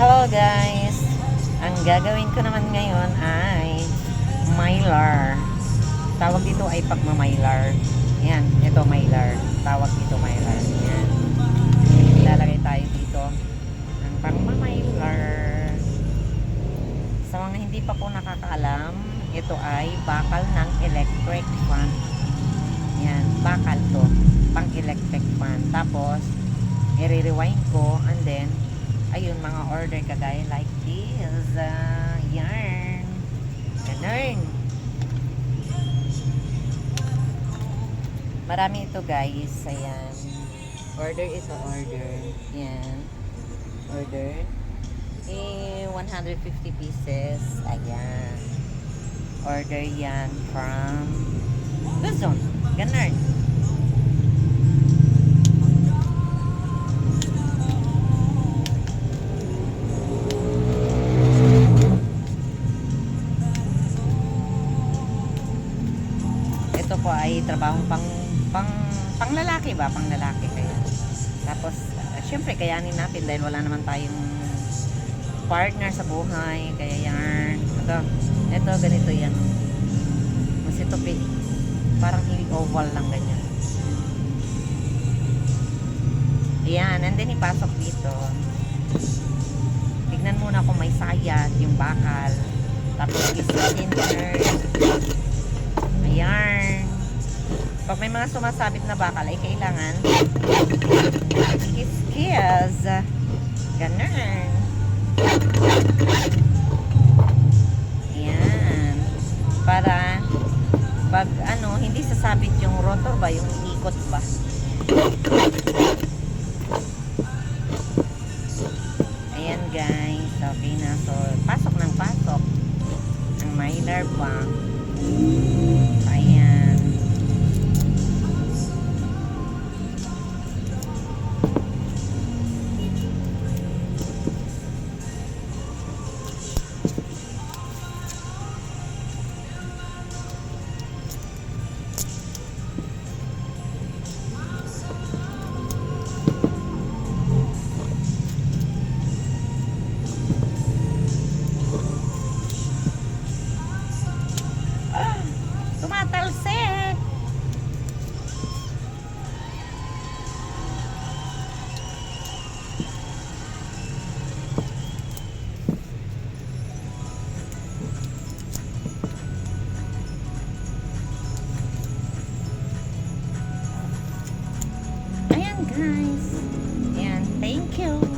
Hello guys! Ang gagawin ko naman ngayon ay mylar. Tawag dito ay pagmamylar. Yan, ito mylar. Tawag dito mylar. Yan. Ilalagay tayo dito ang pagmamylar. Sa mga hindi pa po nakakaalam, ito ay bakal ng electric fan. Yan, bakal to. Pang electric fan. Tapos, i-rewind ko and then ayun mga order kagaya like this uh, yarn. Ganun. Marami ito guys. Ayan. Order ito order. Yan order. Eh 150 pieces. Ayan. Order yan from Luzon. Ganun ito po ay trabahong pang pang pang lalaki ba? Pang lalaki kaya. Tapos uh, syempre kayanin natin dahil wala naman tayong partner sa buhay kaya yan. Ito ito ganito yan. Mas ito parang oval lang ganyan. Ayan and then ipasok dito. Tignan muna kung may sayad yung bakal. Tapos i-center Ayan. Mga sumasabit na bakal ay kailangan kiss-kiss. Ganun. Ayan. Para pag ano, hindi sasabit yung rotor ba, yung ikot ba. Ayan guys. Okay na. So, pasok ng pasok. Ang mylar pa. guys. And thank you.